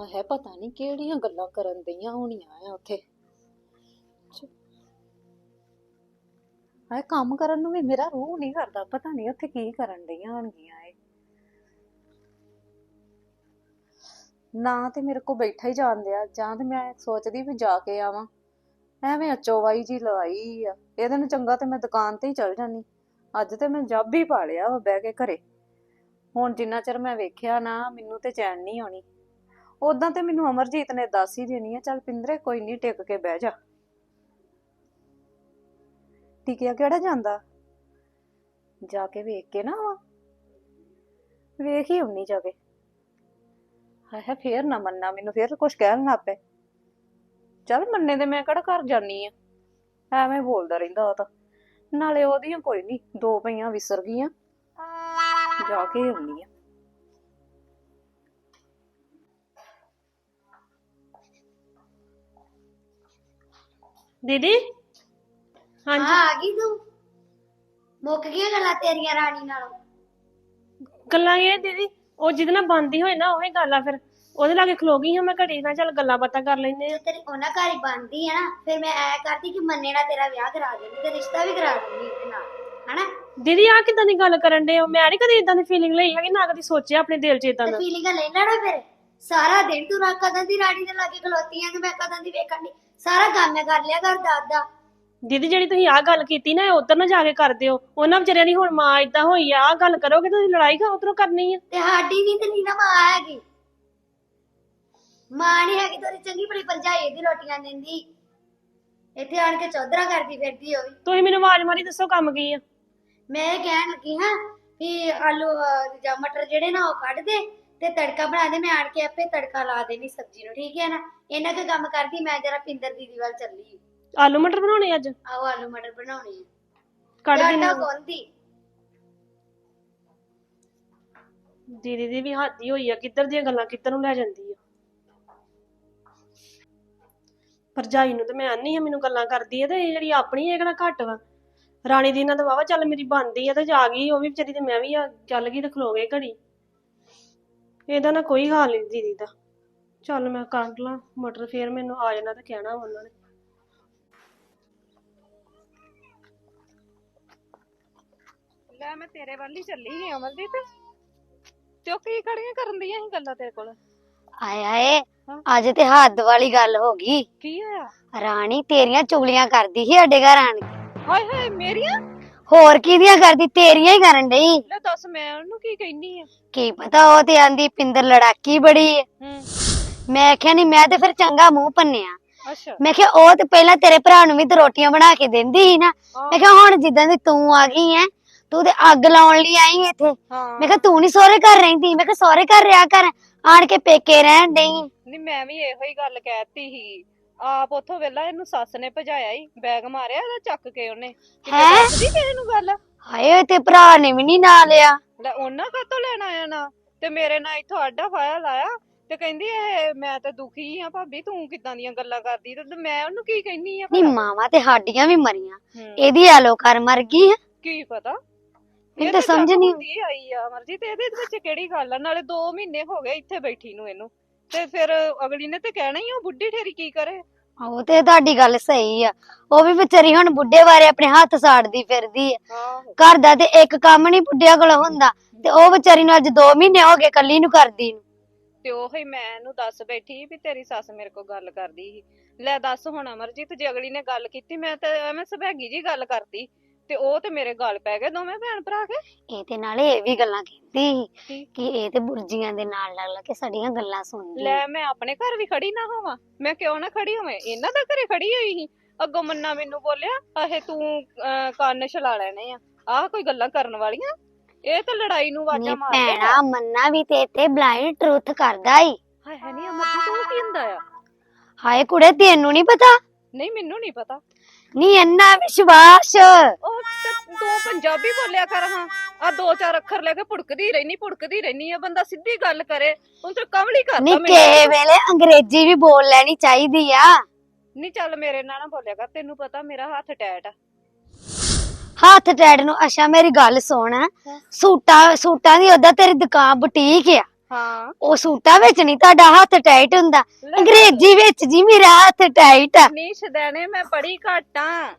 ਆ ਹੈ, ਪਤਾ ਨਹੀਂ ਕਿਹੜੀਆਂ ਗੱਲਾਂ ਕਰਨ ਦਈਆਂ ਹੋਣੀਆਂ ਆ ਉੱਥੇ। ਆ ਕੰਮ ਕਰਨ ਨੂੰ ਵੀ ਮੇਰਾ ਰੂਹ ਨਹੀਂ ਕਰਦਾ, ਪਤਾ ਨਹੀਂ ਉੱਥੇ ਕੀ ਕਰਨ ਦਈਆਂ ਹੋਣਗੀਆਂ ਇਹ। ਨਾ ਤੇ ਮੇਰੇ ਕੋ ਬੈਠਾ ਹੀ ਜਾਂਦੇ ਆ ਜਾਂ ਤੇ ਮੈਂ ਸੋਚਦੀ ਵੀ ਜਾ ਕੇ ਆਵਾਂ। ਐਵੇਂ ਅਚੋਵਾਈ ਜੀ ਲਵਾਈ ਆ, ਇਹਦੇ ਨੂੰ ਚੰਗਾ ਤੇ ਮੈਂ ਦੁਕਾਨ ਤੇ ਹੀ ਚਲ ਜਾਨੀ ਅੱਜ ਤੇ ਮੈਂ ਜੱਬ ਹੀ ਪਾ ਲਿਆ ਵਾ ਬਹਿ ਕੇ ਘਰੇ। ਹੁਣ ਜਿੰਨਾ ਚਿਰ ਮੈਂ ਵੇਖਿਆ ਨਾ, ਮੈਨੂੰ ਤੇ ਚੈਨ ਨਹੀਂ ਆਉਣੀ। ਉਦਾਂ ਤੇ ਮੈਨੂੰ ਅਮਰਜੀਤ ਨੇ ਦੱਸ ਹੀ ਦੇਣੀ ਆ, ਚੱਲ ਪਿੰਦਰੇ ਕੋਈ ਨਹੀਂ ਟਿਕ ਕੇ ਬਹਿ ਜਾ। ਟਿਕਿਆ ਕਿਹੜਾ ਜਾਂਦਾ? ਜਾ ਕੇ ਵੇਖ ਕੇ ਨਾ ਆਵਾਂ। ਵੇਖ ਹੀ ਆਉਣੀ ਜਾ ਕੇ ਹਾਏ ਹਾਏ, ਫੇਰ ਨਾ ਮੰਨਾ ਮੈਨੂੰ, ਫੇਰ ਕੁਝ ਕਹਿਣ ਨਾ ਪਏ। ਚੱਲ ਮੰਨੇ ਦੇ ਮੈਂ ਕਿਹੜਾ ਘਰ ਜਾਨੀ ਆ। ਐਵੇਂ ਬੋਲਦਾ ਰਹਿੰਦਾ ਉਹ ਤਾਂ। ਨਾਲੇ ਉਹਦੀਆਂ ਕੋਈ ਨਹੀਂ ਦੋ ਪਈਆਂ ਵਿਸਰ ਗਈਆਂ। ਜਾ ਕੇ ਆਉਣੀ ਆ। ਦੀਦੀ? ਹਾਂਜੀ। ਆ ਗਈ ਤੂੰ। ਮੁੱਕ ਗਈਆਂ ਗੱਲਾਂ ਤੇਰੀਆਂ ਰਾਣੀ ਨਾਲੋਂ। ਗੱਲਾਂ ਇਹ ਦੀਦੀ ਉਹ ਜਿਹਦੇ ਨਾਲ ਬੰਦੀ ਹੋਏ ਨਾ ਉਹੀ ਗੱਲ ਆ ਫਿਰ। ਉਹਦੇ ਲਾਗੇ ਖਲੋ ਗਈ ਹਾਂ ਮੈਂ ਘੜੀ ਨਾਲ ਚੱਲ ਗੱਲਾਂ ਬਾਤਾਂ ਕਰ ਲੈਂਦੇ ਆ ਤੇਰੀ ਉਹਨਾਂ ਘਰ ਹੀ ਬਣਦੀ ਹੈ ਨਾ ਫਿਰ ਮੈਂ ਐ ਕਰਦੀ ਕਿ ਮੰਨੇ ਨਾਲ ਤੇਰਾ ਵਿਆਹ ਕਰਾ ਦਿੰਦੀ ਤੇ ਰਿਸ਼ਤਾ ਵੀ ਕਰਾ ਦਿੰਦੀ ਇਹਦੇ ਨਾਲ ਹਨਾ? ਦੀਦੀ ਆ ਕਿਦਾਂ ਦੀ ਗੱਲ ਕਰਨ ਦੇ ਹੋ? ਮੈਂ ਨਹੀਂ ਕਦੀ ਇਦਾਂ ਦੀ ਫੀਲਿੰਗ ਲਈ ਹੈਗੀ ਨਾ ਕਦੀ ਸੋਚਿਆ ਆਪਣੇ ਦਿਲ 'ਚ ਇਦਾਂ ਤੇ ਦਾ ਫੀਲਿੰਗਾਂ ਲੈਣਾ ਫਿਰ? ਸਾਰਾ ਦਿਨ ਤੂੰ ਰਾ ਕਦੋਂ ਦੀ ਰਾਣੀ ਦੇ ਲਾਗੇ ਖਲੋਤੀ ਆਂ ਤੇ ਮੈਂ ਕਦੋਂ ਦੀ ਵੇਖਣ ਦੀ ਸਾਰਾ ਕੰਮ ਮੈਂ ਕਰ ਲਿਆ ਘਰ ਦਾ ਅੱਧਾ ਦੀਦੀ ਜਿਹੜੀ ਤੁਸੀਂ ਆ ਗੱਲ ਕੀਤੀ ਨਾ ਉਧਰ ਨਾ ਜਾ ਕੇ ਕਰ ਦਿਓ। ਉਹਨਾਂ ਵਿਚਾਰਿਆਂ ਦੀ ਹੁਣ ਮਾਂ ਇਦਾਂ ਹੋਈ ਆ ਆ ਗੱਲ ਕਰੋਗੇ ਤੁਸੀਂ ਲੜਾਈ ਕਾ ਉਧਰੋਂ ਕਰਨੀ ਆ? ਤੇ ਸਾਡੀ ਵੀ ਤੇ ਨੀ ਨਾ ਮਾਂ ਹੈਗੀ। ਮਾਂ ਨਹੀਂ ਹੈਗੀ ਤੇਰੀ ਚੰਗੀ ਭਲੀ ਭਰਜਾਈ ਦੀ ਰੋਟੀਆਂ ਦਿੰਦੀ। ਇੱਥੇ ਆਣ ਕੇ ਚੌਧਰਾ ਕਰਦੀ ਫਿਰਦੀ ਵੀ। ਤੁਸੀਂ ਮੈਨੂੰ ਆਵਾਜ਼ ਮਾਰੀ ਦੱਸੋ ਕੰਮ ਕੀ ਆ? ਮੈਂ ਇਹ ਕਹਿਣ ਲੱਗੀ ਹਾਂ ਵੀ ਆਲੂ ਅਹ, ਜਾਂ ਮਟਰ ਜਿਹੜੇ ਨਾ ਉਹ ਕੱਢ ਦੇ ਤੇ ਤੜਕਾ ਬਣਾ ਦੇ ਮੈਂ ਆਣ ਕੇ ਆਪੇ ਤੜਕਾ ਲਾ ਦੇਣੀ ਸਬਜ਼ੀ ਨੂੰ ਠੀਕ ਹੈ ਨਾ? ਇਹਨਾਂ ਕੁ ਕੰਮ ਕਰਦੀ ਮੈਂ ਜਰਾ ਪਿੰਦਰ ਦੀਦੀ ਵੱਲ ਚੱਲੀ। ਆਲੂ ਮਟਰ ਬਣਾਉਣੇ ਅੱਜ? ਆਓ ਆਲੂ ਮਟਰ ਬਣਾਉਣੇ ਕੱਢ ਦਿੰਦੇ ਆਟਾ ਦੀਦੀ ਦੀ ਵੀ ਹੱਦ ਹੀ ਹੋਈ ਆ ਕਿੱਧਰ ਦੀਆਂ ਗੱਲਾਂ ਕਿੱਧਰ ਨੂੰ ਲੈ ਜਾਂਦੀ ਆ? ਭਰਜਾਈ ਨੂੰ ਤੇ ਮੈਂ ਆਨੀ ਆ ਮੈਨੂੰ ਗੱਲਾਂ ਕਰਦੀ ਆ ਤੇ ਇਹ ਜਿਹੜੀ ਆਪਣੀ ਇਹ ਕਿਹੜਾ ਘੱਟ ਵਾ? ਰਾਣੀ ਦੀ ਨਾਲ ਤਾਂ ਵਾਵਾ ਚੱਲ ਮੇਰੀ ਬਣਦੀ ਆ ਤੇ ਜਾ ਗਈ ਉਹ ਵੀ ਵਿਚਾਰੀ ਤੇ ਮੈਂ ਵੀ ਆ ਚੱਲ ਗਈ ਤੇ ਖਲੋ ਗਏ ਘੜੀ। ਇਹਦਾ ਨਾ ਕੋਈ ਹਾਲ ਨਹੀਂ ਦੀਦੀ ਦਾ। ਚੱਲ ਮੈਂ ਕੱਢ ਲਾਂ ਮਟਰ ਫੇਰ ਮੈਨੂੰ ਆ ਜਾਣਾ ਤੇ ਕਹਿਣਾ ਵਾ ਉਹਨਾਂ ਨੇ। ਲੈ ਮੈਂ ਤੇਰੇ ਵੱਲ ਹੀ ਚੱਲੀ ਸੀ ਅਮਰਜੀਤ ਤੇ ਉਹ ਕੀ ਖੜੀਆਂ ਕਰਨ ਦੀਆਂ ਸੀ ਗੱਲਾਂ ਤੇਰੇ ਕੋਲ? ਆਏ ਆਏ ਅੱਜ ਤੇ ਹੱਦ ਵਾਲੀ ਗੱਲ ਹੋ ਗਈ। ਕੀ ਹੋਇਆ? ਰਾਣੀ ਤੇਰੀਆਂ ਚੁਗਲੀਆਂ ਕਰਦੀ ਸੀ ਸਾਡੇ ਘਰ ਆਣ ਕੇ। ਹਾਏ ਹਾਏ ਮੇਰੀਆਂ? ਹੋਰ ਕਿਹਦੀਆਂ ਕਰਦੀ? ਤੇਰੀਆਂ ਹੀ ਕਰਨ ਡਈ। ਲੈ ਦੱਸ ਮੈਂ ਉਹਨੂੰ ਕੀ ਕਹਿਨੀ ਆ? ਕੀ ਪਤਾ ਉਹ ਤੇ ਆਂਦੀ ਪਿੰਦਰ ਲੜਾਕੀ ਬੜੀ ਹੈ ਹੂੰ। ਮੈਂ ਕਿਹਾ ਨਹੀਂ ਮੈਂ ਤੇ ਫਿਰ ਚੰਗਾ ਮੂੰਹ ਪੰਨਿਆ। ਅੱਛਾ। ਮੈਂ ਕਿਹਾ ਉਹ ਤੇ ਪਹਿਲਾਂ ਤੇਰੇ ਭਰਾ ਨੂੰ ਵੀ ਤੇ ਰੋਟੀਆਂ ਬਣਾ ਕੇ ਦਿੰਦੀ ਸੀ ਨਾ। ਮੈਂ ਕਿਹਾ ਹੁਣ ਜਿੱਦਾਂ ਦੀ ਤੂੰ ਆ ਗਈ ਐ ਤੂੰ ਤੇ ਅੱਗ ਲਾਉਣ ਲਈ ਆਈ ਇੱਥੇ। ਹਾਂ। ਮੈਂ ਕਿਹਾ ਤੂੰ ਨਹੀਂ ਸਹੁਰੇ ਘਰ ਰਹਿੰਦੀ? ਮੈਂ ਕਿਹਾ ਸਹੁਰੇ ਘਰ ਰਿਆ ਕਰ ਆਣ ਕੇ ਪੇਕੇ ਰਹਿਣ ਡਈ। ਨਹੀਂ ਮੈਂ ਵੀ ਇਹੋ ਹੀ ਗੱਲ ਕਹਿਤੀ ਸੀ। ਆਪ ਉੱਥੋਂ ਵੇਲਾ ਇਹਨੂੰ ਸੱਸ ਨੇ ਭਜਾਇਆ ਹੀ ਬੈਗ ਮਾਰਿਆ ਇਹਦਾ ਚੱਕ ਕੇ ਉਹਨੇ। ਕਿਤੇ ਹੈਂ? ਦੱਸਦੀ ਤੇਰੇ ਨੂੰ ਗੱਲ? ਹਾਏ ਤੇ ਭਰਾ ਨੇ ਵੀ ਨਹੀਂ ਨਾਂ ਲਿਆ। ਲੈ ਉਹਨਾਂ ਕਾਤੋਂ ਲੈਣ ਆਇਆ ਨਾ? ਤੇ ਮੇਰੇ ਨਾਲ ਇੱਥੋਂ ਆਡਾ ਫਾਇਆ ਲਾਇਆ ਤੇ ਕਹਿੰਦੀ ਇਹ ਮੈਂ ਤਾਂ ਦੁਖੀ ਆ ਭਾਬੀ ਤੂੰ ਕਿੱਦਾਂ ਦੀਆਂ ਗੱਲਾਂ ਕਰਦੀ? ਤੇ ਮੈਂ ਉਹਨੂੰ ਕੀ ਕਹਿਨੀ ਆ ਨਹੀਂ ਭਲਾ? ਮਾਵਾਂ ਤੇ ਸਾਡੀਆਂ ਵੀ ਮਰੀਆਂ। ਹੂੰ, ਇਹਦੀ ਆਲੋ ਕਰ ਮਰ ਗਈ ਆ ਕੀ ਪਤਾ? ਇਹ ਤਾਂ ਸਮਝ ਨਹੀਂ- ਆਈ ਆ ਅਮਰਜੀਤ ਇਹਦੇ ਵਿੱਚ ਕਿਹੜੀ ਗੱਲ ਆ? ਨਾਲੇ 2 ਮਹੀਨੇ ਹੋ ਗਏ ਇੱਥੇ ਬੈਠੀ ਨੂੰ ਇਹਨੂੰ। ਤੇ ਫਿਰ ਅਗਲੀ ਨੇ ਤੇ ਕਹਿਣਾ ਹੀ ਆ ਬੁੱਢੀ ਠੇਰੀ ਕੀ ਕਰੇ? ਉਹ ਤੇ ਤੁਹਾਡੀ ਗੱਲ ਸਹੀ ਆ। ਉਹ ਵੀ ਵਿਚਾਰੀ ਹੁਣ ਬੁੱਢੇ ਬਾਰੇ ਆਪਣੇ ਹੱਥ ਸਾੜਦੀ ਫਿਰਦੀ ਆ। ਆਹੋ। ਘਰ ਦਾ ਤੇ ਇੱਕ ਕੰਮ ਨਹੀਂ ਬੁੱਢਿਆਂ ਕੋਲ ਹੁੰਦਾ ਤੇ ਉਹ ਵਿਚਾਰੀ ਨੂੰ ਅੱਜ 2 ਮਹੀਨੇ ਹੋ ਗਏ ਕੱਲੀ ਨੂੰ ਕਰਦੀ ਨੂੰ। ਤੇ ਉਹੀ ਮੈਂ ਇਹਨੂੰ ਦੱਸ ਬੈਠੀ ਵੀ ਤੇਰੀ ਸੱਸ ਮੇਰੇ ਕੋਲ ਗੱਲ ਕਰਦੀ ਸੀ। ਲੈ ਦੱਸ ਹੁਣ ਅਮਰਜੀਤ ਜੇ ਅਗਲੀ ਨੇ ਗੱਲ ਕੀਤੀ ਮੈਂ ਤਾਂ ਐਵੇਂ ਸੁਭਾਗੀ ਜੀ ਗੱਲ ਕਰਤੀ। ਤੇ ਉਹ ਤੇ ਮੇਰੇ ਗੱਲ ਪੈ ਗਏ ਦੋਵੇਂ ਭੈਣ ਭਰਾ ਕੇ। ਇਹ ਤੇ ਨਾਲੇ ਇਹ ਵੀ ਗੱਲਾਂ ਕਹਿੰਦੀ ਕੀ? ਸੀ ਕਿ? ਇਹ ਤੇ ਬੁਰਜੀਆਂ ਦੇ ਨਾਲ ਲੱਗ ਲੱਗ ਕੇ ਸਾਡੀਆਂ ਗੱਲਾਂ ਸੁਣਦੀ। ਲੈ ਮੈਂ ਆਪਣੇ ਘਰ ਵੀ ਖੜੀ ਨਾ ਹੋਵਾਂ। ਮੈਂ ਕਿਉਂ ਨਾ ਖੜੀ ਹੋਵਾਂ? ਇਹਨਾਂ ਦਾ ਘਰੇ ਖੜੀ ਹੋਈ ਸੀ। ਅੱਗੋਂ ਮੰਨਾ ਮੈਨੂੰ ਬੋਲਿਆ ਆਹੇ ਤੂੰ ਕੰਨ ਛਲਾ ਲੈਣੇ ਆ। ਆਹ ਕੋਈ ਗੱਲਾਂ ਕਰਨ ਵਾਲੀਆਂ? ਇਹ ਤਾਂ ਲੜਾਈ ਨੂੰ ਵਾਜਾ ਮਾਰਦੇ ਭੈਣਾ ਮੰਨਾ ਵੀ ਤੇ ਤੇ ਬਲਾਈਂਡ ਟਰੂਥ ਕਰਦਾ ਈ। ਹਾਏ ਹਾਏ ਨਹੀਂ ਅਮਰਜੀਤ ਉਹ ਕੀ ਹੁੰਦਾ ਆ? ਹਾਏ ਕੁੜੇ ਤੈਨੂੰ ਨਹੀਂ ਪਤਾ? ਨਹੀਂ ਮੈਨੂੰ ਨਹੀਂ ਪਤਾ। ਨੀ ਇੰਨਾ ਵਿਸ਼ਵਾਸ। ਉਹ ਤੇ ਤੂੰ ਪੰਜਾਬੀ ਬੋਲਿਆ ਕਰ ਹਾਂ। ਆ ਦੋ ਚਾਰ ਅੱਖਰ ਲੈ ਕੇ ਪੁੜਕਦੀ ਰਹਿਨੀ ਪੁੜਕਦੀ ਰਹਿਨੀ ਆ ਬੰਦਾ ਸਿੱਧੀ ਗੱਲ ਕਰੇ। ਹੁਣ ਤੇ ਕਮਲੀ ਕਰਦਾ ਨੀ ਕਿਸੇ ਵੇਲੇ ਅੰਗਰੇਜ਼ੀ ਵੀ ਬੋਲ ਲੈਣੀ ਚਾਹੀਦੀ ਆ। ਨਹੀਂ ਚੱਲ ਮੇਰੇ ਨਾਲ ਨਾ ਬੋਲਿਆ ਕਰ ਤੈਨੂੰ ਪਤਾ ਮੇਰਾ ਹੱਥ ਟੈਟ ਆ। ਹੱਥ ਟੈਡ ਨੂੰ ਅੱਛਾ ਮੇਰੀ ਗੱਲ ਸੁਣ। ਸੂਟਾਂ ਸੂਟਾਂ ਦੀ ਉਹਦਾ ਤੇਰੀ ਦੁਕਾਨ ਬੁਟੀਕ ਆ। ਹਾਂ। ਉਹ ਸੂਟਾਂ ਵਿੱਚ ਨਹੀਂ ਤੁਹਾਡਾ ਹੱਥ ਟਾਈਟ ਹੁੰਦਾ। ਅੰਗਰੇਜ਼ੀ ਵਿੱਚ ਜੀ ਮੇਰਾ ਹੱਥ ਟਾਈਟ ਆ। ਨੀ ਸ਼ਦੈਣੇ ਮੈਂ ਪੜੀ ਘਾਟਾਂ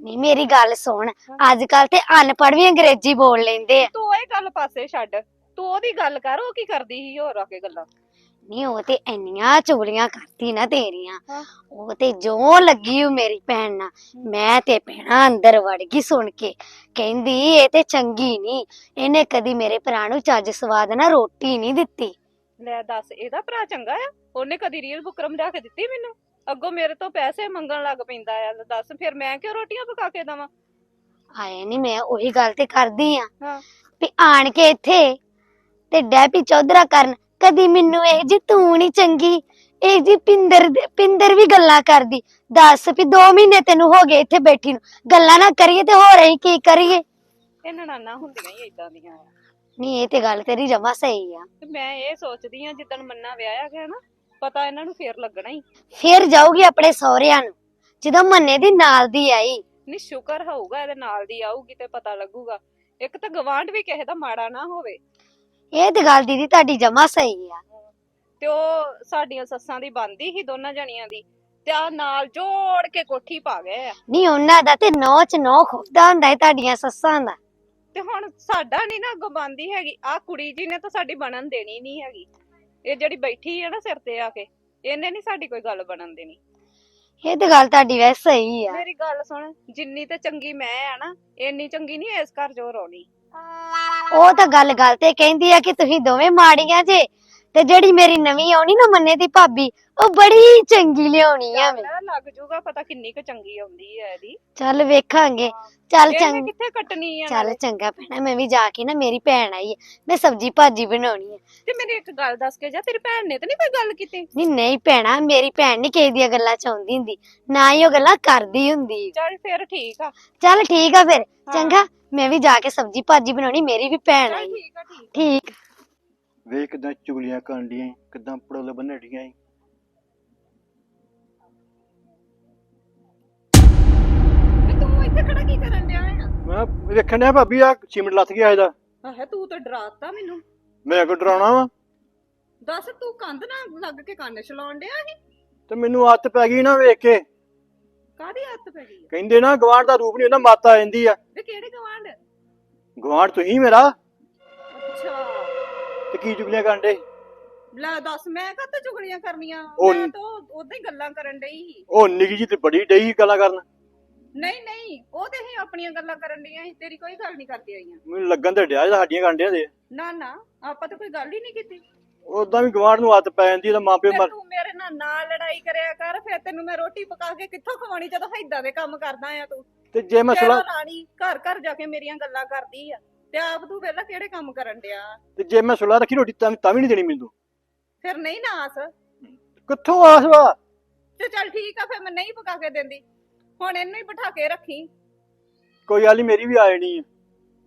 ਨਹੀਂ ਮੇਰੀ ਗੱਲ ਸੁਣ। ਅੱਜ ਕੱਲ ਤੇ ਅਨਪੜ੍ਹ ਵੀ ਅੰਗਰੇਜ਼ੀ ਬੋਲ ਲੈਂਦੇ ਆ। ਤੂੰ ਇਹ ਗੱਲ ਪਾਸੇ ਛੱਡ। ਤੂੰ ਉਹਦੀ ਗੱਲ ਕਰ ਉਹ ਕੀ ਕਰਦੀ ਸੀ ਹੋਰ ਆ ਕੇ ਗੱਲਾਂ। ਨਹੀਂ ਉਹ ਤੇ ਇੰਨੀਆਂ ਚੁਗਲੀਆਂ ਕਰਦੀ ਨਾ ਤੇਰੀਆਂ। ਉਹ ਤੇ ਜੋ ਲੱਗੀ ਉਹ ਮੇਰੀ ਭੈਣ ਨਾਲ। ਮੈਂ ਤੇ ਭੈਣਾ ਅੰਦਰ ਵੜ ਗਈ ਸੁਣ ਕੇ। ਕਹਿੰਦੀ ਇਹ ਤੇ ਚੰਗੀ ਨਹੀਂ ਇਹਨੇ ਕਦੀ ਮੇਰੇ ਭਰਾ ਨੂੰ ਚੱਜ ਸਵਾਦ ਨਾਲ ਰੋਟੀ ਨਹੀਂ ਦਿੱਤੀ। ਲੈ ਦੱਸ ਇਹਦਾ ਭਰਾ ਚੰਗਾ ਆ? ਉਹਨੇ ਕਦੀ ਰੀਲ ਬੁਕਰਮ ਲਿਆ ਕੇ ਦਿੱਤੀ ਮੈਨੂੰ? ਅੱਗੋਂ ਮੇਰੇ ਤੋਂ ਪੈਸੇ ਮੰਗਣ ਲੱਗ ਪੈਂਦਾ ਆ। ਦੱਸ ਫਿਰ ਮੈਂ ਕਿਉਂ ਰੋਟੀਆਂ ਪਕਾ ਕੇ ਦਵਾਂ? ਆਏ ਨਹੀਂ ਮੈਂ ਉਹੀ ਗੱਲ ਤੇ ਕਰਦੀ ਆ। ਹਾਂ। ਵੀ ਆਣ ਕੇ ਇੱਥੇ ਤੇ ਡੈਪੀ ਚੌਧਰਾ ਕਰਨ ਕਦੀ ਮੈਨੂੰ ਇਹ ਜੀ ਤੂੰ ਨਹੀਂ ਚੰਗੀ ਇਹ ਜੀ ਪਿੰਦਰ ਦੇ- ਪਿੰਦਰ ਵੀ ਗੱਲਾਂ ਕਰਦੀ। ਦੱਸ ਵੀ 2 ਮਹੀਨੇ ਤੈਨੂੰ ਹੋ ਗਏ ਇੱਥੇ ਬੈਠੀ ਨੂੰ। ਗੱਲਾਂ ਨਾ ਕਰੀਏ ਤੇ ਹੋਰ ਅਸੀਂ ਕੀ ਕਰੀਏ? ਇਹ ਨਨਾਨਾ ਹੁੰਦੀਆਂ ਹੀ ਇਦਾਂ ਦੀਆਂ ਆ। ਨਹੀਂ ਇਹ ਤੇ ਗੱਲ ਤੇਰੀ ਜਮਾ ਸਹੀ ਆ। ਤੇ ਮੈਂ ਇਹ ਸੋਚਦੀ ਆ ਜਿੱਦਣ ਮੰਨਾ ਵਿਆਹਿਆ ਗਿਆ ਨਾ ਪਤਾ ਇਹਨਾਂ ਨੂੰ ਫੇਰ ਲੱਗਣਾ ਹੀ। ਫਿਰ ਜਾਊਗੀ ਆਪਣੇ ਸਹੁਰਿਆਂ ਨੂੰ ਜਦੋਂ ਮੰਨੇ ਦੀ ਨਾਲ ਦੀ ਆਈ। ਨੀ ਸ਼ੁਕਰ ਹੋਊਗਾ ਇਹਦੇ ਨਾਲ ਦੀ ਆਊਗੀ ਤੇ ਪਤਾ ਲੱਗੂਗਾ। ਇੱਕ ਤਾਂ ਗਵਾਂਢ ਵੀ ਕਿਸੇ ਦਾ ਮਾੜਾ ਨਾ ਹੋਵੇ। ਇਹ ਤੇ ਗੱਲ ਦੀਦੀ ਤੁਹਾਡੀ ਜਮਾ ਸਹੀ ਆ। ਤੇ ਉਹ ਸਾਡੀਆਂ ਸੱਸਾਂ ਦੀ ਬੰਦੀ ਸੀ ਦੋਨਾਂ ਜਣੀਆਂ ਦੀ ਤੇ ਆ ਨਾਲ ਜੋੜ ਕੇ ਕੋਠੀ ਪਾ ਗਏ ਆ। ਨਹੀਂ ਉਹਨਾਂ ਦਾ ਤੇ ਨੌ ਚ ਨੌ ਖੁੱਦਾ ਹੁੰਦਾ ਹੈ ਤੁਹਾਡੀਆਂ ਸੱਸਾਂ ਦਾ। ਤੇ ਹੁਣ ਸਾਡਾ ਨਹੀਂ ਨਾ ਅੱਗੋਂ ਬੰਦੀ ਹੈਗੀ ਆ ਕੁੜੀ ਜੀ ਨੇ ਤਾਂ ਸਾਡੀ ਬਣਨ ਦੇਣੀ ਨਹੀਂ ਹੈਗੀ। ਇਹ ਜਿਹੜੀ ਬੈਠੀ ਹੈ ਨਾ ਸਿਰ ਤੇ ਆ ਕੇ ਇਹਨੇ ਨਹੀਂ ਸਾਡੀ ਕੋਈ ਗੱਲ ਬਣਨ ਦੇਣੀ। ਇਹ ਤੇ ਗੱਲ ਤੁਹਾਡੀ ਵੈਸੇ ਸਹੀ ਆ। ਮੇਰੀ ਗੱਲ ਸੁਣ ਜਿੰਨੀ ਤੇ ਚੰਗੀ ਮੈਂ ਆ ਨਾ ਇੰਨੀ ਚੰਗੀ ਨਹੀਂ ਇਸ ਘਰ ਜੋ ਰੋਣੀ। ਉਹ ਤਾਂ ਗੱਲ ਗੱਲ ਤੇ ਕਹਿੰਦੀ ਆ ਕਿ ਤੁਸੀਂ ਦੋਵੇਂ ਮਾੜੀਆਂ ਜੇ। ਤੇ ਜਿਹੜੀ ਮੇਰੀ ਨਵੀਂ ਆਉਣੀ ਨਾ ਮੰਨੇ ਦੀ ਭਾਬੀ ਉਹ ਬੜੀ ਚੰਗੀ ਲਿਆਉਣੀ ਆ ਮੈਂ। ਲੱਗ ਜੂਗਾ ਪਤਾ ਕਿੰਨੀ ਕੁ ਚੰਗੀ ਆਉਂਦੀ ਹੈ ਇਹਦੀ। ਚੱਲ ਵੇਖਾਂਗੇ। ਚੱਲ ਚੰਗ ਕਿੱਥੇ ਕੱਟਣੀ ਆ ਚੱਲ? ਚੰਗਾ ਭੈਣਾ ਮੈਂ ਵੀ ਜਾ ਕੇ ਨਾ ਮੇਰੀ ਭੈਣ ਆਈ ਹੈ ਮੈਂ ਸਬਜੀ ਭਾਜੀ ਬਣਾਉਣੀ ਹੈ ਤੇ ਮੇਰੀ ਇੱਕ ਗੱਲ ਦੱਸ ਕੇ ਜਾ ਤੇਰੀ ਭੈਣ ਨੇ ਤਾਂ ਨਹੀਂ ਕੋਈ ਗੱਲ ਕੀਤੀ? ਨਹੀਂ ਨਹੀਂ ਭੈਣਾ ਮੇਰੀ ਭੈਣ ਨਹੀਂ ਕਿਸੇ ਦੀਆਂ ਗੱਲਾਂ ਚ ਆਉਂਦੀ ਹੁੰਦੀ। ਨਾ ਹੀ ਉਹ ਗੱਲਾਂ ਕਰਦੀ ਹੁੰਦੀ। ਚੱਲ ਫਿਰ ਠੀਕ ਆ। ਚੱਲ ਠੀਕ ਆ ਫਿਰ। ਚੰਗਾ ਮੈਂ ਵੀ ਜਾ ਕੇ ਸਬਜੀ ਭਾਜੀ ਬਣਾਉਣੀ ਮੇਰੀ ਵੀ ਭੈਣ ਆਈ। ਠੀਕ ਆ। ਠੀਕ। ਵੇਖ ਕਿਦਾਂ ਚੁਗਲੀਆਂ ਕਰਨ ਡੀਆਂ ਕਿਦਾਂ ਪੜੋਲੇ ਬੰਨਣ ਡੀਆਂ ਈ। ਤੇ ਇੱਥੇ ਖੜਾ ਕੀ ਕਰਨ ਡਿਆ ਆ ਮੈਂ ਵੇਖਣ ਡਿਆ ਭਾਬੀ ਆ ਸੀਮਿੰਟ ਲੱਥ ਗਿਆ ਇਹਦਾ। ਆਹ ਤੂੰ ਤਾਂ ਡਰਾਤਾ ਮੈਨੂੰ। ਮੈਂ ਕੋ ਡਰਾਉਣਾ ਵਾ? ਦੱਸ ਤੂੰ ਕੰਧ ਨਾਲ ਲੱਗ ਕੇ ਕੰਨ ਛਲਾਉਣ ਡਿਆ ਸੀ? ਤੇ ਮੈਨੂੰ ਆਦਤ ਪੈ ਗਈ ਨਾ ਵੇਖ ਕੇ। ਕਾਦੀ ਹੱਥ ਪੈ ਗਈ ਆ? ਕਹਿੰਦੇ ਨਾ ਗਵਾਂਢ ਦਾ ਰੂਪ ਨਹੀਂ ਹੁੰਦਾ ਮੱਤ ਆ ਜਾਂਦੀ ਆ। ਵੇ ਕਿਹੜੇ ਗਵਾਂਢ ਗਵਾਂਢ ਤੁਸੀਂ ਮੇਰਾ? ਅੱਛਾ। ਤੇ ਕੀ ਚੁਗਲੀਆਂ ਕਰਨ ਡੇ ਲੈ ਦੱਸ ਮੈਂ ਕਾਹਤੋਂ ਚੁਗਲੀਆਂ ਕਰਨੀਆਂ? ਉਹ ਮੈਂ ਤਾਂ ਉਦਾਂ ਹੀ ਗੱਲਾਂ ਕਰਨ ਡਈ ਸੀ। ਉਹ ਨਿੱਕੀ ਜੀ ਤੇ ਬੜੀ ਡਈ ਗੱਲਾਂ ਕਰਨ। ਨਹੀਂ ਨਹੀਂ ਉਹ ਤੇ ਹੀ ਆਪਣੀਆਂ ਗੱਲਾਂ ਕਰਨ ਡੀਆਂ ਸੀ ਤੇਰੀ ਕੋਈ ਗੱਲ ਨਹੀਂ ਕਰਦੀ ਆਈਆਂ। ਮੈਨੂੰ ਲੱਗਣ ਤੇ ਡਿਆ ਸਾਡੀਆਂ ਕਰਨ ਡਿਆ ਦੇ ਨਾ ਨਾ ਆਪਾਂ ਤਾਂ ਕੋਈ ਗੱਲ ਹੀ ਨਹੀਂ ਕੀਤੀ। ਉਦਾਂ ਵੀ ਗਵਾਂਢ ਨੂੰ ਆਦਤ ਪੈ ਜਾਂਦੀ ਇਹਦਾ ਮਾਪੇ ਫਿਰ ਮਰ ਤੂੰ ਮੇਰੇ ਨਾਲ ਨਾ ਲੜਾਈ ਕਰਿਆ ਕਰ ਫਿਰ ਤੈਨੂੰ ਮੈਂ ਰੋਟੀ ਪਕਾ ਕੇ ਕਿੱਥੋਂ ਖਵਾਉਣੀ ਜਦੋਂ ਏਦਾਂ ਦੇ ਕੰਮ ਕਰਦਾ ਆ ਤੂੰ। ਤੇ ਜੇ ਮੈਂ ਤੇਰਾ ਸੁਲਾ ਰਾਣੀ ਘਰ ਘਰ ਜਾ ਕੇ ਮੇਰੀਆਂ ਗੱਲਾਂ ਕਰਦੀ ਆ। ਤੇ ਆਪ ਤੂੰ ਵੇਲਾ ਕਿਹੜੇ ਕੰਮ ਕਰਨ ਡਿਆ? ਤੇ ਜੇ ਮੈਂ ਸੁਲਾ ਰੱਖੀ ਰੋਟੀ ਤਾਂ ਤਾਂ ਵੀ ਨਹੀਂ ਦੇਣੀ ਮੈਨੂੰ। ਫਿਰ ਨਹੀਂ ਨਾ ਆਸ ਕਿੱਥੋਂ ਆਸ ਵਾ? ਤੇ ਚੱਲ ਠੀਕ ਆ ਫਿਰ ਮੈਂ ਨਹੀਂ ਪਕਾ ਕੇ ਦਿੰਦੀ। ਹੁਣ ਇਹਨੂੰ ਹੀ ਬਿਠਾ ਕੇ ਰੱਖੀ। ਕੋਈ ਗੱਲ ਨੀ ਮੇਰੀ ਵੀ ਆ ਜਾਣੀ ਆ।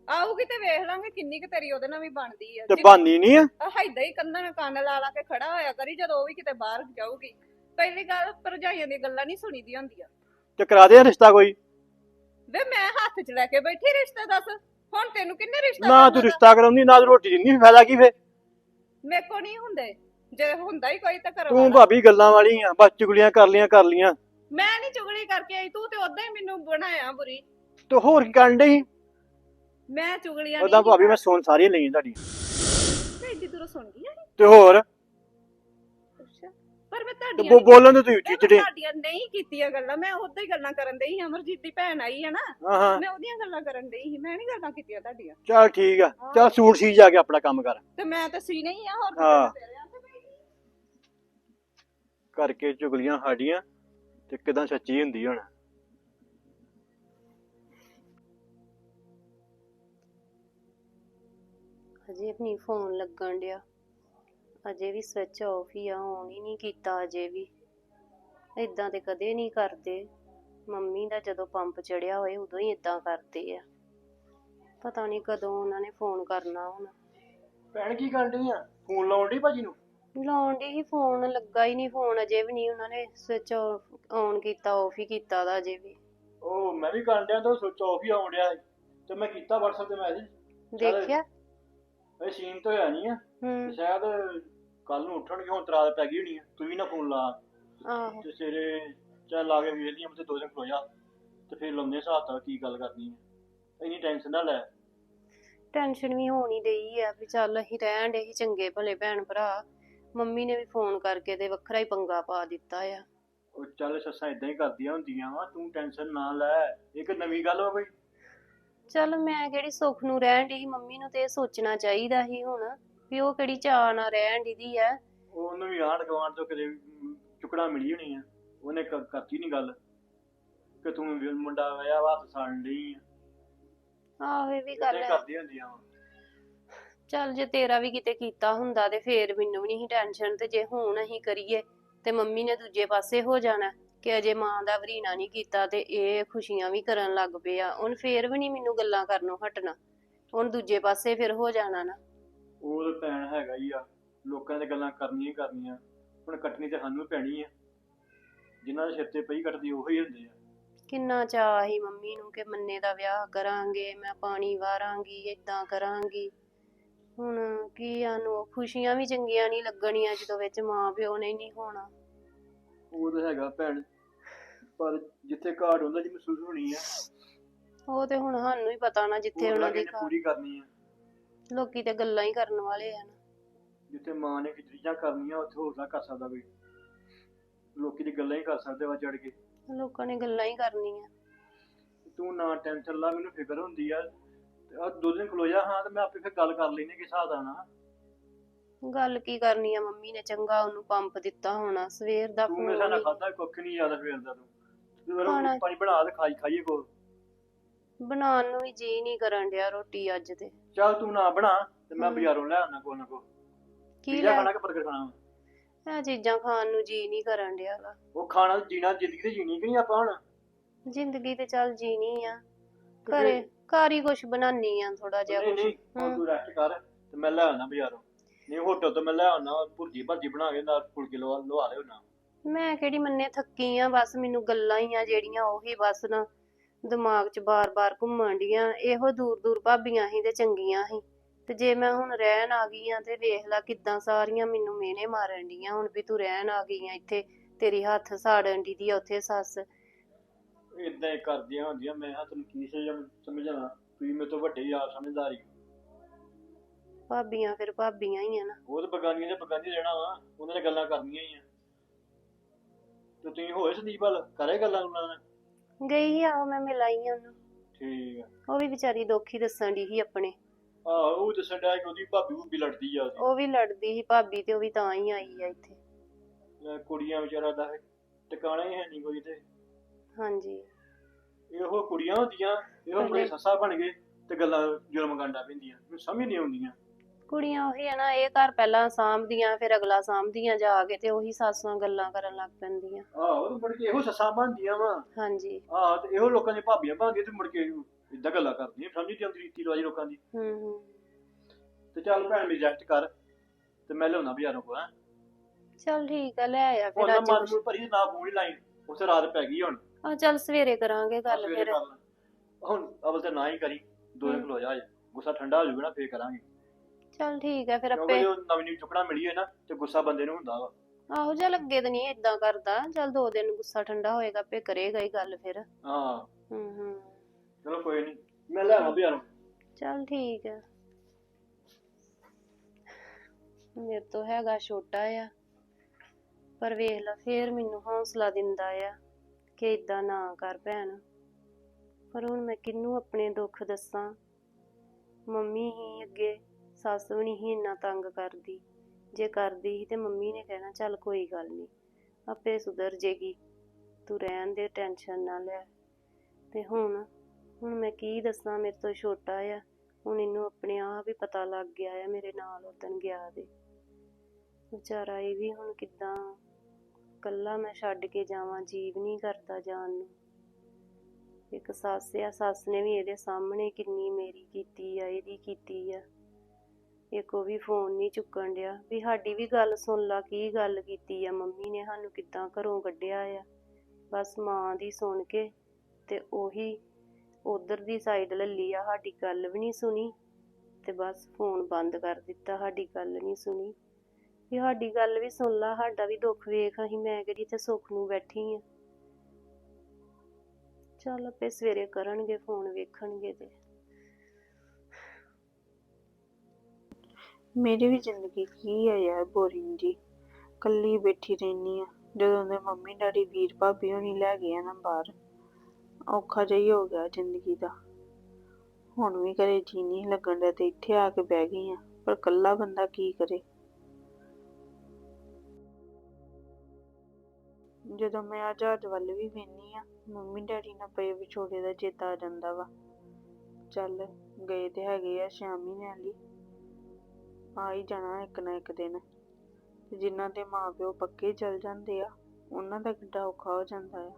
ਆਊਗੀ ਤੇ ਵੇਖ ਲਾਂਗੇ ਕਿੰਨੀ ਕੁ ਤੇਰੀ ਉਹਦੇ ਨਾਲ ਵੀ ਬਣਦੀ ਆ। ਤੇ ਬਾਨੀ ਨਹੀਂ ਆ? ਹਾਈਦਾ ਹੀ ਕੰਨਾਂ ਨਾਲ ਕੰਨ ਲਾ ਲਾ ਕੇ ਖੜਾ ਹੋਇਆ ਕਰੀ ਜਦੋਂ ਉਹ ਵੀ ਕਿਤੇ ਬਾਹਰ ਜਾਊਗੀ। ਪਹਿਲੀ ਗੱਲ ਭਰਜਾਈਆਂ ਦੀਆਂ ਗੱਲਾਂ ਨਹੀਂ ਸੁਣੀਦੀਆਂ ਹੁੰਦੀਆਂ। ਤੇ ਕਰਾ ਦੇ ਰਿਸ਼ਤਾ ਕੋਈ? ਵੇ ਮੈਂ ਹੱਥ 'ਚ ਲੈ ਕੇ ਬੈਠੀ ਰਿਸ਼ਤਾ ਦੱਸ। ਹੁਣ ਤੈਨੂੰ ਕਿੰਨੇ ਰਿਸ਼ਤਾ ਨਾ ਤੂੰ? ਰਿਸ਼ਤਾ ਕਰਾਉਂਦੀ ਨਾ ਤੂੰ ਰੋਟੀ ਦਿੰਦੀ ਫਾਇਦਾ ਕੀ ਫੇ ਮੇਰੇ ਕੋ ਨਹੀਂ ਹੁੰਦੇ। ਜੇ ਹੁੰਦਾ ਹੀ ਕੋਈ ਤਾਂ ਕਰਵਾ ਤੂੰ। ਭਾਬੀ ਗੱਲਾਂ ਵਾਲੀ ਆ ਬਸ ਚੁਗਲੀਆਂ ਕਰ ਲੀਆਂ ਕਰ ਲੀਆਂ ਮੈਂ ਨਹੀਂ ਚੁਗਲੀ ਕਰਕੇ ਆਈ ਤੂੰ ਤੇ ਉਦਾਂ ਹੀ ਮੈਨੂੰ ਬਣਾਇਆ ਬੁਰੀ। ਤੇ ਹੋਰ ਕੀ ਕਰਨ ਡਈ? ਮੈਂ ਚੁਗਲੀਆਂ ਉਹਦਾ ਭਾਬੀ ਮੈਂ ਸੁਣ ਸਾਰੀਆਂ ਲਈਆਂ ਤੁਹਾਡੀ ਮੈਂ ਏਡੀ ਦੂਰੋਂ ਸੁਣ ਗਈ ਆ। ਤੇ ਹੋਰ? ਪਰ ਮੈਂ ਤੇ ਤੁਹਾਡੀਆਂ ਬੋ- ਬੋਲਣ ਤੇ ਤੂੰ ਮੈਂ ਉੱਚੀ ਚੜੇ ਤੁਹਾਡੀਆਂ ਨਹੀਂ ਕੀਤੀਆਂ ਗੱਲਾਂ ਮੈਂ ਉਦਾਂ ਹੀ ਗੱਲਾਂ ਕਰਨ ਡਈ ਸੀ ਅਮਰਜੀਤ ਦੀ ਭੈਣ ਆਈ ਹੈ ਨਾ। ਹਾਂ ਹਾਂ। ਮੈਂ ਉਹਦੀਆਂ ਗੱਲਾਂ ਕਰਨ ਡਈ ਸੀ ਮੈਂ ਨਹੀਂ ਗੱਲਾਂ ਕੀਤੀਆਂ ਤੁਹਾਡੀਆਂ। ਚੱਲ ਠੀਕ ਆ ਚੱਲ ਸੂਟ ਸੀ ਜਾ ਕੇ ਆਪਣਾ ਕੰਮ ਕਰ। ਤੇ ਮੈਂ ਤਾਂ ਸੀ ਨਹੀਂ ਆ ਹੋਰ ਹਾਂ। ਕਿਤੇ ਤੇਰੇ ਹੱਥ ਪਈ। ਕਰਕੇ ਚੁਗਲੀਆਂ ਸਾਡੀਆਂ ਤੇ ਕਿਦਾਂ ਸੱਚੀ ਹੁੰਦੀ ਹੁਣ। ਅਜੇ ਵੀ ਨਹੀਂ ਫੋਨ ਲੱਗਣ ਡਿਆ। ਅਜੇ ਵੀ ਸਵਿਚ ਆਫ ਹੀ ਆ ਔਨ ਹੀ ਨਹੀਂ ਕੀਤਾ ਅਜੇ ਵੀ। ਇਦਾਂ ਤੇ ਕਦੇ ਨਹੀਂ ਕਰਦੇ। ਮੰਮੀ ਦਾ ਜਦੋਂ ਪੰਪ ਚੜਿਆ ਹੋਏ ਉਦੋਂ ਹੀ ਇਦਾਂ ਕਰਦੇ ਆ। ਪਤਾ ਨਹੀਂ ਕਦੋਂ ਉਹਨਾਂ ਨੇ ਫੋਨ ਕਰਨਾ ਹੁਣ। ਭੈਣ ਕੀ ਕਰਨ ਡਈ ਆ? ਫੋਨ ਲਾਉਣ ਡਈ ਭਾਜੀ ਨੂੰ? ਲਾਉਣ ਦੀ ਹੀ ਫੋਨ ਲੱਗਾ ਹੀ ਨਹੀਂ ਫੋਨ ਅਜੇ ਵੀ ਨਹੀਂ ਉਹਨਾਂ ਨੇ ਸਵਿਚ ਔਨ ਕੀਤਾ ਆਫ ਹੀ ਕੀਤਾ ਦਾ ਅਜੇ ਵੀ। ਉਹ ਮੈਂ ਵੀ ਕਰਨ ਡਿਆ ਤਾਂ ਸੁੱਚ ਆਫ ਹੀ ਆਉਣ ਡਿਆ ਸੀ ਤੇ ਮੈਂ ਕੀਤਾ WhatsApp ਤੇ ਮੈਸੇਜ। ਦੇਖਿਆ? ਇਹ ਸੀਨ ਤਾਂ ਹੋਇਆ ਨਹੀਂ ਆ। ਹੂੰ। ਸ਼ਾਇਦ ਕੱਲ ਨੂੰ ਉੱਠਣਗੇ ਹੁਣ ਤਰਾਤ ਪੈ ਗਈ ਹੋਣੀ ਆ। ਤੂੰ ਵੀ ਨਾ ਫੋਨ ਲਾ। ਆਹੋ। ਤੇ ਸਵੇਰੇ ਚੱਲ ਲਾ ਕੇ ਵੇਖ ਲਈਏ ਤੇ ਦੋ ਦਿਨ ਖਲੋ ਜਾ। ਤੇ ਫਿਰ ਲਾਉਂਦੇ ਹਿਸਾਬ ਤਾਂ ਕੀ ਗੱਲ ਕਰਨੀ ਹੈ ਇੰਨੀ ਟੈਨਸ਼ਨ ਨਾ ਲੈ। ਟੈਨਸ਼ਨ ਵੀ ਹੋਣੀ ਡਈ ਆ ਵੀ ਚੱਲ ਅਸੀਂ ਰਹਿਣ ਦੇ ਹੀ ਚੰਗੇ ਭਲੇ ਭੈਣ ਭਰਾ। ਮੰਮੀ ਨੇ ਵੀ ਫੋਨ ਕਰਕੇ ਤੇ ਵੱਖਰਾ ਹੀ ਪੰਗਾ ਪਾ ਦਿੱਤਾ ਆ। ਉਹ ਚੱਲ ਸੱਸਾਂ ਇਦਾਂ ਹੀ ਕਰਦੀਆਂ ਹੁੰਦੀਆਂ ਵਾ ਤੂੰ ਟੈਨਸ਼ਨ ਨਾ ਲੈ। ਇੱਕ ਨਵੀਂ ਗੱਲ ਵਾ ਕੋਈ? ਚੱਲ ਮੈਂ ਕਿਹੜੀ ਸੁੱਖ ਨੂੰ ਰਹਿਣ ਦੀ ਮੰਮੀ ਨੂੰ ਤੇ ਇਹ ਸੋਚਣਾ ਚਾਹੀਦਾ ਸੀ ਹੁਣ। ਵੀ ਉਹ ਕਿਹੜੀ ਚਾਅ ਨਾਲ ਰਹਿਣ ਦੀ ਆ? ਉਹ ਉਹਨੂੰ ਵੀ ਆਂਢ ਗੁਆਂਢ ਤੋਂ ਕਿਤੇ ਵੀ ਚੁਕੜਾ ਮਿਲੀ ਹੋਣੀ ਆ। ਉਹਨੇ ਕ- ਕਰਤੀ ਨਹੀਂ ਗੱਲ। ਕਿ ਤੂੰ ਵੀ ਮੁੰਡਾ ਵਿਆਹ ਵਾ ਹੱਥ ਸਾੜਨ ਲਈ ਆ। ਆਹੋ ਇਹ ਵੀ ਗੱਲ ਹੈ ਕਰਦੀਆਂ ਹੁੰਦੀਆਂ ਵਾ। ਚੱਲ ਜੇ ਤੇਰਾ ਵੀ ਕਿਤੇ ਕੀਤਾ ਹੁੰਦਾ ਤੇ ਫੇਰ ਮੈਨੂੰ ਵੀ ਨਹੀਂ ਟੈਨਸ਼ਨ ਤੇ ਜੇ ਹੁਣ ਅਸੀਂ ਕਰੀਏ ਤੇ ਮੰਮੀ ਨੇ ਦੂਜੇ ਪਾਸੇ ਹੋ ਜਾਣਾ ਕਿ ਅਜੇ ਮਾਂ ਦਾ ਵਰੀਨਾ ਨਹੀਂ ਕੀਤਾ ਤੇ ਇਹ ਖੁਸ਼ੀਆਂ ਵੀ ਕਰਨ ਲੱਗ ਪਏ ਆ। ਉਹਨ ਫੇਰ ਵੀ ਨਹੀਂ ਮੈਨੂੰ ਗੱਲਾਂ ਕਰਨੋਂ ਹਟਣਾ। ਹੁਣ ਦੂਜੇ ਪਾਸੇ ਫਿਰ ਹੋ ਜਾਣਾ ਨਾ। ਉਹ ਤਾਂ ਭੈਣ ਹੈਗਾ ਹੀ ਆ ਲੋਕਾਂ ਦੇ ਗੱਲਾਂ ਕਰਨੀਆਂ ਹੀ ਕਰਨੀਆਂ ਹੁਣ ਕੱਟਣੀ ਤੇ ਸਾਨੂੰ ਹੀ ਪੈਣੀ ਆ। ਜਿਨ੍ਹਾਂ ਦੇ ਸਿਰ ਤੇ ਪਈ ਕੱਟਦੀ ਉਹੀ ਹੁੰਦੇ ਆ। ਕਿੰਨਾ ਚਾਅ ਸੀ ਮੰਮੀ ਨੂੰ ਕਿ ਮੰਨੇ ਦਾ ਵਿਆਹ ਕਰਾਂਗੇ ਮੈਂ ਪਾਣੀ ਵਾਰਾਂਗੀ ਏਦਾਂ ਕਰਾਂਗੀ। ਹੁਣ ਕੀ ਆਨੂੰ ਖੁਸ਼ੀਆਂ ਵੀ ਚੰਗੀਆਂ ਨਹੀਂ ਲੱਗਣੀਆਂ ਜਦੋਂ ਵਿੱਚ ਮਾਂ ਪਿਓ ਨੇ ਨਹੀਂ ਹੋਣਾ। ਉਹ ਤਾਂ ਹੈਗਾ ਭੈਣ ਪਰ ਜਿੱਥੇ ਘਾਟ ਹੁੰਦਾ ਜੀ ਮਹਿਸੂਸ ਹੋਣੀ ਆ। ਉਹ ਤੇ ਹੁਣ ਸਾਨੂੰ ਹੀ ਪਤਾ ਨਾ ਜਿੱਥੇ ਉਹ ਉਹਨਾਂ ਦੀ ਨੇ ਘਰ ਪੂਰੀ ਕਰਨੀ ਆ। ਲੋਕੀ ਤੇ ਗੱਲਾਂ ਹੀ ਕਰਨ ਵਾਲੇ ਆ ਨਾ। ਜਿੱਥੇ ਮਾਂ ਨੇ ਚੀਜ਼ਾਂ ਕਰਨੀਆਂ ਉੱਥੇ ਹੋਰ ਨਾ ਕਰ ਸਕਦਾ ਕੋਈ। ਲੋਕੀ ਦੀ ਗੱਲਾਂ ਹੀ ਕਰ ਸਕਦੇ ਵਾ ਚੜ ਕੇ। ਲੋਕਾਂ ਨੇ ਗੱਲਾਂ ਹੀ ਕਰਨੀਆਂ। ਤੂੰ ਨਾ ਟੈਨਸ਼ਨ ਲਾ ਮੈਨੂੰ ਫਿਕਰ ਹੁੰਦੀ ਆ। ਤੇ ਆ ਦੋ ਦਿਨ ਖਲੋ ਜਾ ਹਾਂ ਤੇ ਮੈਂ ਆਪੇ ਫਿਰ ਗੱਲ ਕਰ ਲੈਨੇ ਕਿ ਹਿਸਾਬ ਦਾ ਨਾ ਗੱਲ ਕੀ ਕਰਨੀ ਆ ਮੰਮੀ ਨੇ ਚੰਗਾ ਉਹਨੂੰ ਪੰਪ ਦਿੱਤਾ ਹੋਣਾ ਸਵੇਰ ਦਾ ਤੂੰ ਫੋਨ ਮੇਰੇ ਨਾਲ ਖਾਦਾ ਕੁੱਖ ਨਹੀਂ ਜ਼ਿਆਦਾ ਸਵੇਰ ਦਾ ਤੂੰ। ਤੂੰ ਮੇਰਾ ਪਾਣੀ ਬਣਾ ਤੇ ਖਾਈ ਖਾਈਏ ਕੋ ਬਣਾਉਣ ਨੂੰ ਵੀ ਜੀ ਨਹੀਂ ਕਰਨ ਡਿਆ ਰੋਟੀ ਅੱਜ ਤੇ। ਚੱਲ ਤੂੰ ਨਾ ਬਣਾ ਤੇ ਮੈਂ ਹਮ। ਬਾਜ਼ਾਰੋਂ ਲੈ ਆਉਣਾ ਕੋ ਨਾ ਕੋ ਕੀ ਪੀਜ਼ਾ ਲੈ? ਖਾਣਾ ਕਿ 버ਗਰ ਖਾਣਾ ਵਾ? ਇਹ ਚੀਜ਼ਾਂ ਖਾਣ ਨੂੰ ਜੀ ਨਹੀਂ ਕਰਨ ਡਿਆ ਗਾ। ਉਹ ਖਾਣਾ ਤੇ ਜੀਣਾ ਜ਼ਿੰਦਗੀ ਤੇ ਜੀਣੀ ਕਿ ਨਹੀਂ ਆਪਾਂ ਹੁਣ? ਜ਼ਿੰਦਗੀ ਤੇ ਚੱਲ ਜੀਣੀ ਆ। ਤੇ ਘਰੇ ਘਰ ਹੀ ਕੁਛ ਬਣਾਉਣੀ ਆ ਥੋੜਾ ਜਿਹਾ ਨਹੀਂ ਕੁਛ। ਨਹੀਂ ਹੁਣ ਹਮ। ਤੂੰ ਰੈਸਟ ਕਰ ਤੇ ਮੈਂ ਲੈ ਆਉਣਾ ਬਾਜ਼ਾਰੋਂ। ਨਹੀਂ ਹੋਟਲ ਤੋਂ ਮੈਂ ਲੈ ਆਉਣਾ ਭੁਰਜੀ ਭਰਜੀ ਬਣਾ ਕੇ ਨਾਲ ਫੁਲਕੇ ਲਵਾ ਲਵਾ ਲਿਓ ਨਾ ਮੈਂ ਕਿਹੜੀ ਮੰਨੇ ਥੱਕੀ ਆ ਬਸ ਮੈਨੂੰ ਗੱਲਾਂ ਹੀ ਆ ਜਿਹੜੀਆਂ ਉਹੀ ਬਸ ਨਾ। ਦਿਮਾਗ 'ਚ ਬਾਰ-ਬਾਰ ਘੁੰਮਣ ਡੀਆਂ ਇਹੋ ਦੂਰ-ਦੂਰ ਭਾਬੀਆਂ ਸੀ ਤੇ ਚੰਗੀਆਂ ਸੀ। ਤੇ ਜੇ ਮੈਂ ਹੁਣ ਰਹਿਣ ਆ ਗਈ ਆ ਤੇ ਵੇਖ ਲੈ ਕਿੱਦਾਂ ਸਾਰੀਆਂ ਮੈਨੂੰ ਮੇਨੇ ਮਾਰਨ ਡੀਆਂ ਹੁਣ ਵੀ ਤੂੰ ਰਹਿਣ ਆ ਗਈ ਆ ਇੱਥੇ ਤੇਰੀ ਹੱਥ ਸਾੜਨ ਦੀ ਦੀ ਆ ਉੱਥੇ ਸੱਸ। ਇਦਾਂ ਹੀ ਕਰਦੀਆਂ ਹੁੰਦੀਆਂ ਮੈਂ ਹਾਂ ਤੈਨੂੰ ਕੀ ਸਮਝ ਸਮਝਾਣਾ ਤੁਸੀਂ ਮੇਰੇ ਤੋਂ ਵੱਡੇ ਆ ਸਮਝਦਾਰੀ। ਭਾਬੀਆਂ ਫਿਰ ਭਾਬੀਆਂ ਹੀ ਆ ਨਾ। ਉਹ ਤਾਂ ਬਗਾਨੀਆਂ ਦੇ ਬਗਾਨੀ ਰਹਿਣਾ ਵਾ ਉਹਨਾਂ ਨੇ ਗੱਲਾਂ ਕਰਨੀਆਂ ਹੀ ਆ। ਤੇ ਤੁਸੀਂ ਹੋਏ ਸੰਦੀਪ ਵੱਲ? ਕਰੇ ਗੱਲਾਂ ਉਹਨਾਂ ਨੇ ਗਈ ਆਹੋ ਮੈਂ ਮਿਲਾਈ ਆ ਉਹਨੂੰ। ਠੀਕ ਆ। ਉਹ ਵੀ ਵਿਚਾਰੀ ਦੁੱਖ ਦੱਸਣ ਦੀ ਸੀ ਆਪਣੇ। ਆਹ ਉਹ ਦੱਸਣ ਡਿਆ ਕਿ ਉਹਦੀ ਭਾਬੀ ਭੂਬੀ ਲੜਦੀ ਆ ਉਹਦੀ। ਉਹ ਵੀ ਲੜਦੀ ਸੀ ਭਾਬੀ ਤੇ ਉਹ ਵੀ ਤਾਂ ਹੀ ਆਈ ਆ ਇੱਥੇ। ਲੈ ਕੁੜੀਆਂ ਵਿਚਾਰਾ ਦਾ ਟਿਕਾਣਾ ਹੀ ਹੈ ਨਹੀਂ ਕੋਈ ਤੇ। ਹਾਂਜੀ। ਇਹੋ ਕੁੜੀਆਂ ਹੁੰਦੀਆਂ ਇਹੋ ਪਹਿਲੇ- ਸੱਸਾ ਬਣ ਗਏ ਤੇ ਗੱਲਾਂ ਜ਼ੁਲਮ ਗੰਡਾ ਪੈਂਦੀਆਂ। ਮੈਨੂੰ ਸਮਝ ਨਹੀਂ ਆਉਂਦੀਆਂ। ਕੁੜੀਆਂ ਉਹੀ ਆ ਨਾ ਇਹ ਘਰ ਪਹਿਲਾਂ ਸਾਂਭਦੀਆਂ ਫਿਰ ਅਗਲਾ ਸਾਂਭਦੀਆਂ ਜਾ ਕੇ ਤੇ ਉਹੀ ਸਾਸਾਂ ਗੱਲਾਂ ਕਰਨ ਲੱਗ ਪੈਂਦੀਆਂ। ਆਹੋ ਤੇ ਮੁੜ ਕੇ ਇਹੋ ਸੱਸਾਂ ਬਣਦੀਆਂ ਵਾ। ਹਾਂਜੀ। ਆਹ ਤੇ ਇਹੋ ਲੋਕਾਂ ਦੀਆਂ ਭਾਬੀਆਂ ਬਣਦੀਆਂ ਤੇ ਮੁੜ ਕੇ ਇਦਾਂ ਗੱਲਾਂ ਕਰਦੀਆਂ ਸਮਝ ਨਹੀਂ ਆਉਂਦੀ ਰੀਤੀ ਰਿਵਾਜ ਲੋਕਾਂ ਦੀ। ਹੂੰ ਹੂੰ। ਤੇ ਚੱਲ ਭੈਣ ਮੇਰੀ ਰੈਸਟ ਕਰ ਤੇ ਮੈਂ ਲਿਆਉਣਾ ਬਾਜ਼ਾਰੋਂ ਕੋ ਹੈ। ਚਲ ਠੀਕ ਆ ਲੈ ਆਇਆ ਹੁਣ ਫਿਰ ਨਾ ਅੱਜ। ਮਨ ਨੂੰ ਭਰੀ ਨਾ ਫੋਨ ਹੀ ਲਾਈ ਉੱਥੇ ਰਾਤ ਪੈ ਗਈ ਹੁਣ। ਆ ਚੱਲ ਸਵੇਰੇ ਕਰਾਂਗੇ ਗੱਲ ਸਵੇਰੇ ਫਿਰ। ਕਰ ਲਾ। ਹੁਣ ਅਵਲ ਤੇ ਨਾ ਹੀ ਕਰੀ ਦੋ ਦਿਨ। ਖਲੋ ਜਾ ਹਜੇ। ਗੁੱਸਾ ਠੰਡਾ ਹੋ ਜਾਊਗਾ ਨਾ ਫੇਰ ਕਰਾਂਗੇ। ਚੱਲ ਠੀਕ ਆ ਫਿਰ ਕਿਉਂਕਿ ਆਪੇ। ਜੋ ਨਵੀਂ ਨਵੀਂ ਚੁੱਕਣਾ ਮਿਲੀ ਹੈ ਨਾ ਤੇ ਗੁੱਸਾ ਬੰਦੇ ਨੂੰ ਹੁੰਦਾ ਵਾ। ਆਹੋ ਚੱਲ ਅੱਗੇ ਤਾਂ ਨਹੀਂ ਇਦਾਂ ਕਰਦਾ। ਚੱਲ ਦੋ ਦਿਨ ਗੁੱਸਾ ਠੰਡਾ ਹੋਏਗਾ ਆਪੇ ਕਰੇਗਾ ਹੀ ਗੱਲ ਫਿਰ। ਹਾਂ। ਹੂੰ ਹੂੰ। ਚਲੋ ਕੋਈ ਨਹੀਂ ਮੈਂ ਲੈ ਆਵਾਂ ਬਾਜ਼ਾਰੋਂ। ਚੱਲ ਠੀਕ ਆ। ਮੇਰੇ ਤੋਂ ਹੈਗਾ ਛੋਟਾ ਆ। ਪਰ ਵੇਖ ਲਾ ਫੇਰ ਮੈਨੂੰ ਹੌਸਲਾ ਦਿੰਦਾ ਆ ਕਿ ਇਦਾਂ ਨਾ ਕਰ ਭੈਣ। ਪਰ ਹੁਣ ਮੈਂ ਕਿਹਨੂੰ ਆਪਣੇ ਦੁੱਖ ਦੱਸਾਂ? ਮੰਮੀ ਹੀ ਅੱਗੇ। ਸੱਸ ਵੀ ਨਹੀਂ ਇੰਨਾ ਤੰਗ ਕਰਦੀ। ਜੇ ਕਰਦੀ ਸੀ ਤੇ ਮੰਮੀ ਨੇ ਕਹਿਣਾ, ਚੱਲ ਕੋਈ ਗੱਲ ਨਹੀਂ ਆਪੇ ਸੁਧਰ ਜੇਗੀ, ਤੂੰ ਰਹਿਣ ਦੇ, ਟੈਨਸ਼ਨ ਨਾ ਲੈ। ਤੇ ਹੁਣ ਹੁਣ ਮੈਂ ਕੀ ਦੱਸਾਂ, ਮੇਰੇ ਤੋਂ ਛੋਟਾ ਆ, ਹੁਣ ਇਹਨੂੰ ਆਪਣੇ ਆਪ ਹੀ ਪਤਾ ਲੱਗ ਗਿਆ ਆ, ਮੇਰੇ ਨਾਲ ਉਦਣ ਗਿਆ ਦੇ ਵਿਚਾਰਾ ਇਹ ਵੀ ਹੁਣ ਕਿੱਦਾਂ, ਕੱਲਾ ਮੈਂ ਛੱਡ ਕੇ ਜਾਵਾਂ, ਜੀਵ ਨਹੀਂ ਕਰਦਾ ਜਾਣ ਨੂੰ। ਇੱਕ ਸੱਸ ਆ, ਸੱਸ ਨੇ ਵੀ ਇਹਦੇ ਸਾਹਮਣੇ ਕਿੰਨੀ ਮੇਰੀ ਕੀਤੀ ਆ, ਇਹਦੀ ਕੀਤੀ ਆ। ਇੱਕ ਉਹ ਵੀ ਫੋਨ ਨਹੀਂ ਚੁੱਕਣ ਡਿਆ ਵੀ ਸਾਡੀ ਵੀ ਗੱਲ ਸੁਣ ਲਾ, ਕੀ ਗੱਲ ਕੀਤੀ ਆ? ਮੰਮੀ ਨੇ ਸਾਨੂੰ ਕਿੱਦਾਂ ਘਰੋਂ ਕੱਢਿਆ ਆ? ਬਸ ਮਾਂ ਦੀ ਸੁਣ ਕੇ ਤੇ ਉਹੀ ਉਧਰ ਦੀ ਸਾਈਡ ਲੱਲੀ ਆ, ਸਾਡੀ ਗੱਲ ਵੀ ਨਹੀਂ ਸੁਣੀ ਤੇ ਬਸ ਫੋਨ ਬੰਦ ਕਰ ਦਿੱਤਾ, ਸਾਡੀ ਗੱਲ ਨਹੀਂ ਸੁਣੀ। ਵੀ ਸਾਡੀ ਗੱਲ ਵੀ ਸੁਣ ਲਾ, ਸਾਡਾ ਵੀ ਦੁੱਖ ਵੇਖ, ਅਸੀਂ ਮੈਂ ਕਿਹੜੀ ਇੱਥੇ ਸੁੱਖ ਨੂੰ ਬੈਠੀ ਆ। ਚੱਲ ਆਪੇ ਸਵੇਰੇ ਕਰਨਗੇ ਫੋਨ ਵੇਖਣਗੇ ਤੇ ਮੇਰੀ ਵੀ ਜ਼ਿੰਦਗੀ ਕੀ ਹੈ ਯਾਰ ਬੋਰਿੰਗ ਜੀ। ਕੱਲੀ ਬੈਠੀ ਰਹਿਨੀ ਆ ਜਦੋਂ ਦੇ ਮੰਮੀ ਡੈਡੀ, ਵੀਰ ਭਾਬੀ ਹੋਣੀ ਲੈ ਗਏ ਆ ਨਾ ਬਾਹਰ, ਔਖਾ ਜਿਹਾ ਹੀ ਹੋ ਗਿਆ ਜ਼ਿੰਦਗੀ ਦਾ। ਹੁਣ ਵੀ ਘਰੇ ਜੀ ਨਹੀਂ ਲੱਗਣ ਦਾ ਤੇ ਇੱਥੇ ਆ ਕੇ ਬਹਿ ਗਈ ਆ ਪਰ ਕੱਲਾ ਬੰਦਾ ਕੀ ਕਰੇ? ਜਦੋਂ ਮੈਂ ਆ ਜਹਾਜ਼ ਵੱਲ ਵੀ ਵੇਖਨੀ ਆ ਮੰਮੀ ਡੈਡੀ ਨਾਲ ਪਏ ਵਿਛੋੜੇ ਦਾ ਚੇਤਾ ਆ ਜਾਂਦਾ ਵਾ। ਚੱਲ, ਗਏ ਤੇ ਹੈਗੇ ਆ ਛੇ ਮਹੀਨਿਆਂ ਲਈ ਆ ਹੀ ਜਾਣਾ ਇੱਕ ਨਾ ਇੱਕ ਦਿਨ। ਤੇ ਜਿਨ੍ਹਾਂ ਦੇ ਮਾਪਿਓ ਪੱਕੇ ਚਲ ਜਾਂਦੇ ਆ, ਉਹਨਾਂ ਦਾ ਕਿੱਡਾ ਔਖਾ ਹੋ ਜਾਂਦਾ ਆ।